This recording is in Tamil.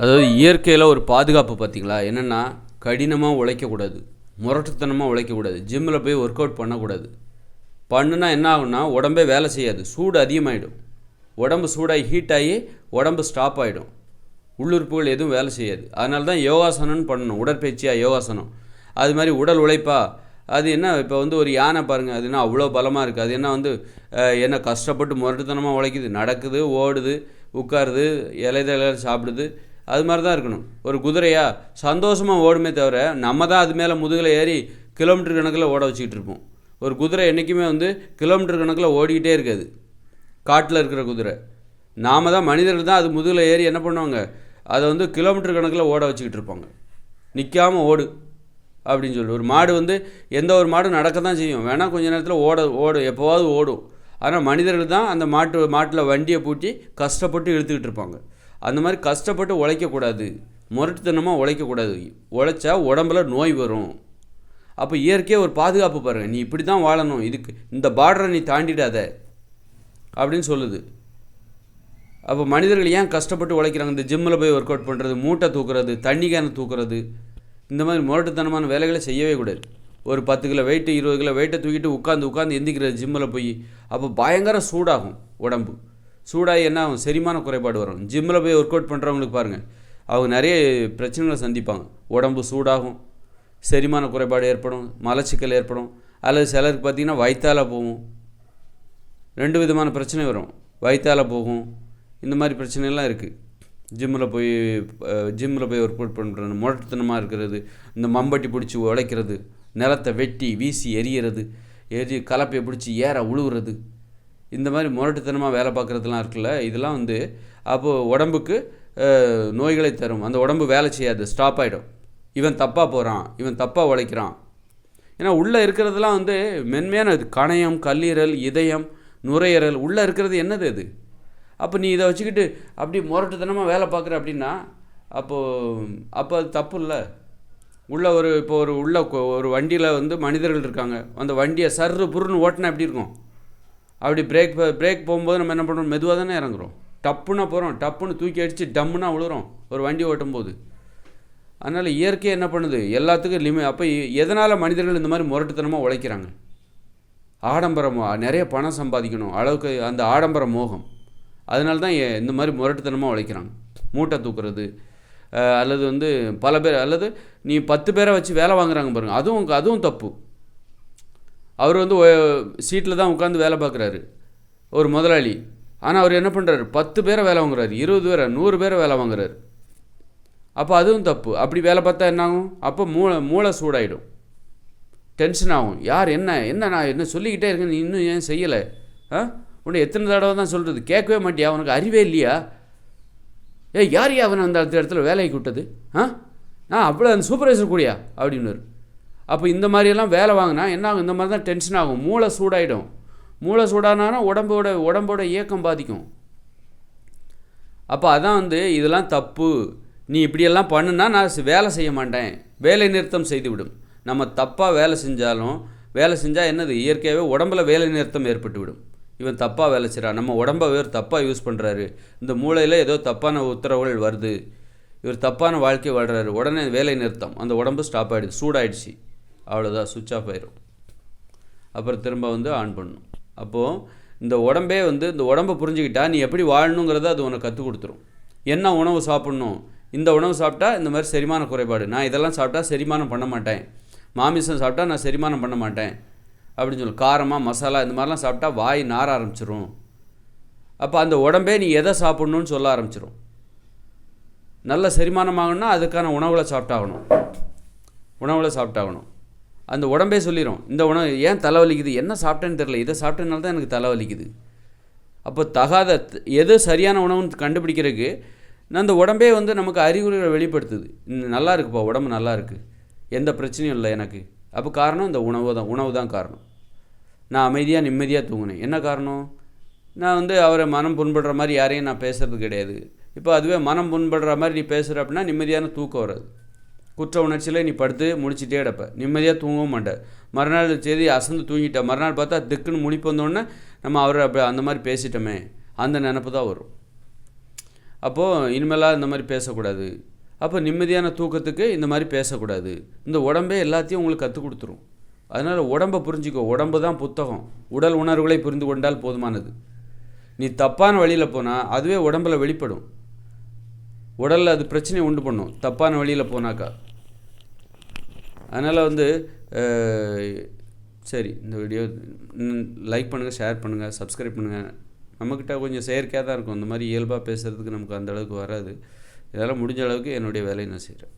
அதாவது இயற்கையில் ஒரு பாதுகாப்பு பார்த்தீங்களா? என்னென்னா கடினமாக உழைக்கக்கூடாது. முரட்டுத்தனமாக உழைக்கக்கூடாது. ஜிம்மில் போய் ஒர்க் அவுட் பண்ணக்கூடாது. பண்ணுனா என்ன ஆகும்னா உடம்பே வேலை செய்யாது. சூடு அதிகமாகிடும் உடம்பு சூடாகி ஹீட் ஆகி உடம்பு ஸ்டாப் ஆகிடும் உள்ளுறுப்புகள் எதுவும் வேலை செய்யாது. அதனால தான் யோகாசனம்னு பண்ணணும். உடற்பயிற்சியாக யோகாசனம். அது மாதிரி உடல் உழைப்பா? அது என்ன இப்போ வந்து ஒரு யானை பாருங்கள் அது என்ன அவ்வளோ பலமாக இருக்குது அது என்ன வந்து என்ன கஷ்டப்பட்டு முரட்டுத்தனமாக உழைக்குது. நடக்குது ஓடுது உட்காருது இலைதழ சாப்பிடுது. அது மாதிரி தான் இருக்கணும். ஒரு குதிரையாக சந்தோஷமாக ஓடுமே தவிர நம்ம தான் அது மேலே முதுகில் ஏறி கிலோமீட்டர் கணக்கில் ஓட வச்சுக்கிட்டு இருப்போம். ஒரு குதிரை என்றைக்குமே வந்து கிலோமீட்டர் கணக்கில் ஓடிக்கிட்டே இருக்காது. காட்டில் இருக்கிற குதிரை. நாம தான் மனிதர்கள் தான் அது முதுகில் ஏறி என்ன பண்ணுவாங்க? அதை வந்து கிலோமீட்டர் கணக்கில் ஓட வச்சுக்கிட்டு இருப்பாங்க. நிற்காம ஓடு அப்படின்னு சொல்லி. ஒரு மாடு வந்து எந்த ஒரு மாடும் நடக்க தான் செய்யும். வேணால் கொஞ்ச நேரத்தில் ஓட ஓடும் எப்போவாவது ஓடும். ஆனால் மனிதர்கள் தான் அந்த மாட்டு மாட்டில் வண்டியை பூட்டி கஷ்டப்பட்டு இழுத்துக்கிட்டு இருப்பாங்க. அந்த மாதிரி கஷ்டப்பட்டு உழைக்கக்கூடாது. முரட்டுத்தனமாக உழைக்கக்கூடாது. உழைச்சா உடம்புல நோய் வரும். அப்போ இயற்கையாக ஒரு பாதுகாப்பு பாருங்கள் நீ இப்படி தான் வாழணும். இதுக்கு இந்த பார்டரை நீ தாண்டிடாத. அப்படின்னு சொல்லுது. அப்போ மனிதர்கள் ஏன் கஷ்டப்பட்டு உழைக்கிறாங்க? இந்த ஜிம்மில் போய் ஒர்க் அவுட் பண்ணுறது மூட்டை தூக்குறது தண்ணி கேனை தூக்குறது இந்த மாதிரி முரட்டுத்தனமான வேலைகளை செய்யவே கூடாது. ஒரு பத்து கிலோ வெயிட்டு இருபது கிலோ வெயிட்டை தூக்கிட்டு உட்காந்து உட்காந்து எந்திக்கிறது ஜிம்மில் போய் அப்போ பயங்கர சூடாகும் உடம்பு. சூடாகி என்ன ஆகும்? செரிமான குறைபாடு வரும். ஜிம்மில் போய் ஒர்க் அவுட் பண்ணுறவங்களுக்கு பாருங்கள் அவங்க நிறைய பிரச்சனைகளை சந்திப்பாங்க. உடம்பு சூடாகும். செரிமான குறைபாடு ஏற்படும். மலச்சிக்கல் ஏற்படும். அல்லது சிலருக்கு பார்த்திங்கன்னா வயிற்றால போகும். ரெண்டு விதமான பிரச்சனை வரும். வயிற்றால போகும். இந்த மாதிரி பிரச்சனைலாம் இருக்குது ஜிம்மில் போய் ஜிம்மில் போய் ஒர்க் அவுட் பண்ணுறது முரட்டுத்தனமாக இருக்கிறது இந்த மம்பட்டி பிடிச்சி உழைக்கிறது நிலத்தை வெட்டி வீசி எரியறது எரி கலப்பையை பிடிச்சி ஏற உழுவுறது இந்த மாதிரி முரட்டுத்தனமாக வேலை பார்க்குறதுலாம் இருக்குல்ல இதெல்லாம் வந்து அப்போது உடம்புக்கு நோய்களை தரும். அந்த உடம்பு வேலை செய்யாது ஸ்டாப் ஆகிடும் இவன் தப்பாக போகிறான் இவன் தப்பாக உழைக்கிறான். ஏன்னா உள்ளே இருக்கிறதெல்லாம் வந்து மென்மையான இது. கணையம் கல்லீரல் இதயம் நுரையீரல் உள்ளே இருக்கிறது என்னது அது? அப்போ நீ இதை வச்சுக்கிட்டு அப்படி முரட்டுத்தனமாக வேலை பார்க்குற அப்படின்னா அப்போது அப்போ அது தப்பு இல்லை. உள்ள ஒரு இப்போ ஒரு உள்ள ஒரு வண்டியில் வந்து மனிதர்கள் இருக்காங்க. அந்த வண்டியை சர்ரு புருன்னு ஓட்டினா எப்படி இருக்கும்? அப்படி பிரேக் பிரேக் போகும்போது நம்ம என்ன பண்ணுறோம்? மெதுவாக தானே இறங்குறோம். டப்புன்னா போகிறோம் டப்புன்னு தூக்கி அடித்து டம்முன்னா விழுறோம் ஒரு வண்டி ஓட்டும்போது அதனால் இயற்கை என்ன பண்ணுது? எல்லாத்துக்கும் லிமி அப்போ எதனால் மனிதர்கள் இந்த மாதிரி முரட்டுத்தனமாக உழைக்கிறாங்க? ஆடம்பரமாக நிறைய பணம் சம்பாதிக்கணும். அளவுக்கு அந்த ஆடம்பர மோகம். அதனால தான் இந்த மாதிரி முரட்டுத்தனமாக உழைக்கிறாங்க. மூட்டை தூக்குறது அல்லது வந்து பல பேர் அல்லது நீ பத்து பேரை வச்சு வேலை வாங்குறாங்க பாருங்கள் அதுவும் அதுவும் தப்பு. அவர் வந்து சீட்டில் தான் உட்காந்து வேலை பார்க்குறாரு ஒரு முதலாளி. ஆனால் அவர் என்ன பண்ணுறாரு பத்து பேரை வேலை வாங்குறாரு இருபது பேரை நூறு பேரை வேலை வாங்குறாரு. அப்போ அதுவும் தப்பு. அப்படி வேலை பார்த்தா என்ன ஆகும் அப்போ மூளை மூளை சூடாயிடும். டென்ஷன் ஆகும். யார் என்ன என்ன நான் என்ன சொல்லிக்கிட்டே இருக்கேன் நீ இன்னும் ஏன் செய்யலை? ஆ? உன்னை எத்தனை தடவை தான் சொல்கிறது கேட்கவே மாட்டியா? அவனுக்கு அறிவே இல்லையா? ஏ யார் யா அந்த இடத்துல வேலைக்கு விட்டது ஆ? நான் அவ்வளோ அந்த சூப்பர்வைசர் கூடியா? அப்படின்னாரு. அப்போ இந்த மாதிரியெல்லாம் வேலை வாங்கினா என்ன ஆகும்? இந்த மாதிரி தான் டென்ஷன் ஆகும். மூளை சூடாயிடும். மூளை சூடானா உடம்போட உடம்போட இயக்கம் பாதிக்கும். அப்போ அதான் வந்து இதெல்லாம் தப்பு. நீ இப்படியெல்லாம் பண்ணுனா நான் வேலை செய்ய மாட்டேன். வேலை நிறுத்தம் செய்துவிடும். நம்ம தப்பாக வேலை செஞ்சாலும் வேலை செஞ்சால் என்னது? இயற்கையாகவே உடம்புல வேலை நிறுத்தம் ஏற்பட்டு விடும் இவன் தப்பாக வேலை செய்கிறான் நம்ம உடம்பை வேறு தப்பாக யூஸ் பண்ணுறாரு இந்த மூளையில் ஏதோ தப்பான உத்தரவுகள் வருது. இவர் தப்பான வாழ்க்கை வாழ்கிறாரு உடனே வேலை நிறுத்தம். அந்த உடம்பு ஸ்டாப் ஆகிடுது சூடாயிடுச்சு. அவ்வளோதான் சுவிட்ச் ஆஃப் ஆயிரும். அப்புறம் திரும்ப வந்து ஆன் பண்ணணும். அப்போது இந்த உடம்பே வந்து இந்த உடம்பை புரிஞ்சுக்கிட்டா நீ எப்படி வாழணுங்கிறத அது உனக்கு கற்றுக் கொடுத்துரும். என்ன உணவு சாப்பிட்ணும்? இந்த உணவு சாப்பிட்டா இந்த மாதிரி செரிமான குறைபாடு. நான் இதெல்லாம் சாப்பிட்டா செரிமானம் பண்ண மாட்டேன். மாமிசம் சாப்பிட்டா நான் செரிமானம் பண்ண மாட்டேன். அப்படின்னு சொல்லி. காரமாக மசாலா இந்த மாதிரிலாம் சாப்பிட்டா வாய் நார ஆரம்பிச்சிரும். அப்போ அந்த உடம்பே நீ எதை சாப்பிட்ணுன்னு சொல்ல ஆரம்பிச்சிரும். நல்ல செரிமானம் ஆகணும்னா அதுக்கான உணவுகளை சாப்பிட்டாகணும். உணவுகளை சாப்பிட்டாகணும். அந்த உடம்பே சொல்லிடும் இந்த உணவு ஏன் தலைவலிக்குது? என்ன சாப்பிட்டேன்னு தெரில இதை சாப்பிட்டனால தான் எனக்கு தலைவலிக்குது. அப்போ தகாத எது சரியான உணவுன்னு கண்டுபிடிக்கிறதுக்கு நான் அந்த உடம்பே வந்து நமக்கு அறிகுறிகளை வெளிப்படுத்துது. நல்லா இருக்குப்பா உடம்பு நல்லா இருக்குது எந்த பிரச்சனையும் இல்லை எனக்கு. அப்போ காரணம் இந்த உணவு தான் உணவு தான் காரணம். நான் அமைதியாக நிம்மதியாக தூங்கினேன். என்ன காரணம்? நான் வந்து அவரை மனம் புண்படுற மாதிரி யாரையும் நான் பேசுறது கிடையாது. இப்போ அதுவே மனம் புண்படுற மாதிரி நீ பேசுகிற அப்படின்னா நிம்மதியான தூக்கம் வராது. குற்ற உணர்ச்சியில் நீ படுத்து முடிச்சிட்டே கிடப்ப. நிம்மதியாக தூங்கவும் மாட்ட. மறுநாள் சரி அசந்து தூங்கிட்ட. மறுநாள் பார்த்தா திக்குன்னு முழிப்பு வந்தோடனே நம்ம அவரை அப்படி அந்த மாதிரி பேசிட்டோமே. அந்த நினப்பு தான் வரும். அப்போது இனிமேலாக இந்த மாதிரி பேசக்கூடாது. அப்போ நிம்மதியான தூக்கத்துக்கு இந்த மாதிரி பேசக்கூடாது. இந்த உடம்பே எல்லாத்தையும் உங்களுக்கு கற்றுக் கொடுத்துரும். அதனால் உடம்பை புரிஞ்சுக்கோ. உடம்பு தான் புத்தகம். உடல் உணர்வுகளை புரிந்து கொண்டால் போதுமானது. நீ தப்பான வழியில் போனால் அதுவே உடம்பில் வெளிப்படும். உடலில் அது பிரச்சனையை உண்டு பண்ணும். தப்பான வழியில் போனாக்கா. அதனால் வந்து சரி இந்த வீடியோ லைக் பண்ணுங்கள் ஷேர் பண்ணுங்கள் சப்ஸ்கிரைப் பண்ணுங்கள் நம்மக்கிட்ட கொஞ்சம் செயற்கையாக தான் இருக்கும். இந்த மாதிரி இயல்பாக பேசுகிறதுக்கு நமக்கு அந்த அளவுக்கு வராது. இதெல்லாம் முடிஞ்ச அளவுக்கு என்னுடைய வேலையை நான் செய்கிறேன்